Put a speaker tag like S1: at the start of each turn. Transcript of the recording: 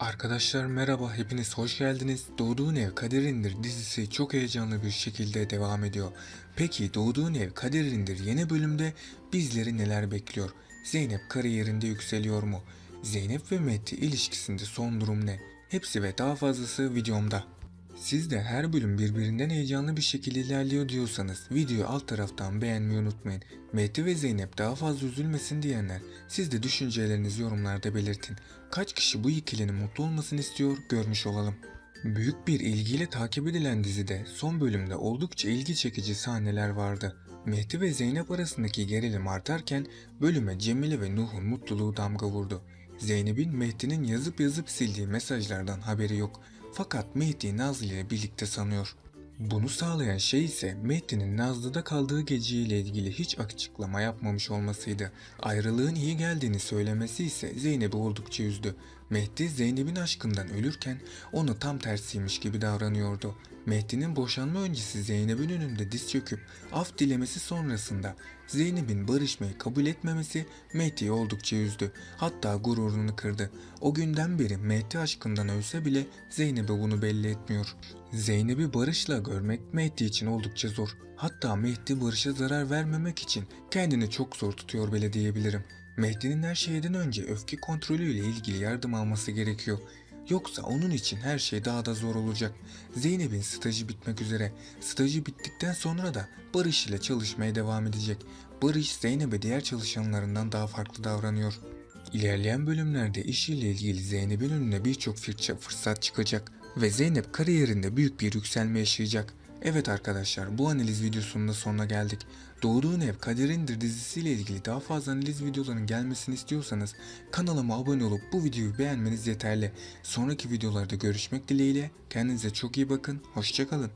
S1: Arkadaşlar merhaba, hepiniz hoş geldiniz. Doğduğun Ev Kaderindir dizisi çok heyecanlı bir şekilde devam ediyor. Peki Doğduğun Ev Kaderindir yeni bölümde bizleri neler bekliyor? Zeynep kariyerinde yükseliyor mu? Zeynep ve Mehdi ilişkisinde son durum ne? Hepsi ve daha fazlası videomda. Siz de her bölüm birbirinden heyecanlı bir şekilde ilerliyor diyorsanız videoyu alt taraftan beğenmeyi unutmayın. Mehdi ve Zeynep daha fazla üzülmesin diyenler siz de düşüncelerinizi yorumlarda belirtin. Kaç kişi bu ikilinin mutlu olmasını istiyor görmüş olalım. Büyük bir ilgiyle takip edilen dizide son bölümde oldukça ilgi çekici sahneler vardı. Mehdi ve Zeynep arasındaki gerilim artarken bölüme Cemile ve Nuh'un mutluluğu damga vurdu. Zeynep'in Mehdi'nin yazıp yazıp sildiği mesajlardan haberi yok. Fakat Mehdi Nazlı ile birlikte sanıyor. Bunu sağlayan şey ise Mehdi'nin Nazlı'da kaldığı geceyle ilgili hiç açıklama yapmamış olmasıydı. Ayrılığın iyi geldiğini söylemesi ise Zeynep'i oldukça üzdü. Mehdi Zeynep'in aşkından ölürken onu tam tersiymiş gibi davranıyordu. Mehdi'nin boşanma öncesi Zeynep'in önünde diz çöküp af dilemesi sonrasında Zeynep'in barışmayı kabul etmemesi Mehdi'yi oldukça üzdü. Hatta gururunu kırdı. O günden beri Mehdi aşkından ölse bile Zeynep'e bunu belli etmiyor. Zeynep'i Barış'la görmek Mehdi için oldukça zor. Hatta Mehdi Barış'a zarar vermemek için kendini çok zor tutuyor bile diyebilirim. Mehdi'nin her şeyden önce öfke kontrolüyle ilgili yardım alması gerekiyor. Yoksa onun için her şey daha da zor olacak. Zeynep'in stajı bitmek üzere. Stajı bittikten sonra da Barış ile çalışmaya devam edecek. Barış Zeynep'e diğer çalışanlarından daha farklı davranıyor. İlerleyen bölümlerde işiyle ilgili Zeynep'in önüne birçok fırsat çıkacak ve Zeynep kariyerinde büyük bir yükselme yaşayacak. Evet arkadaşlar bu analiz videosunun da sonuna geldik. Doğduğun Ev Kaderindir dizisiyle ilgili daha fazla analiz videolarının gelmesini istiyorsanız kanalıma abone olup bu videoyu beğenmeniz yeterli. Sonraki videolarda görüşmek dileğiyle kendinize çok iyi bakın, hoşçakalın.